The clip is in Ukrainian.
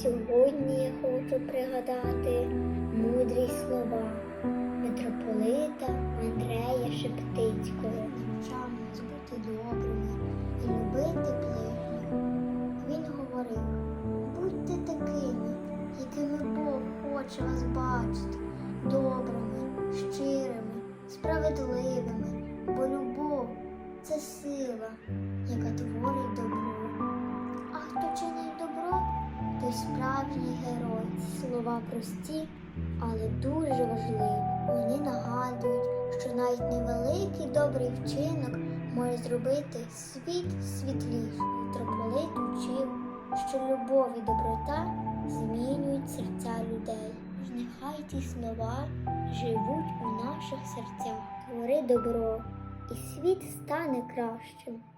Сьогодні я хочу пригадати мудрі слова митрополита Андрея Шептицького. Навчав нас бути добрими і любити ближніх. Він говорив: будьте такими, якими Бог хоче вас бачити, добрими, щирими, справедливими, бо любов це сила, яка творить добро. Той справжній герой. Слова прості, але дуже важливі. Вони нагадують, що навіть невеликий добрий вчинок може зробити світ світлішим. Митрополит учив, що любов і доброта змінюють серця людей. Нехай ті слова живуть у наших серцях. Твори добро, і світ стане кращим.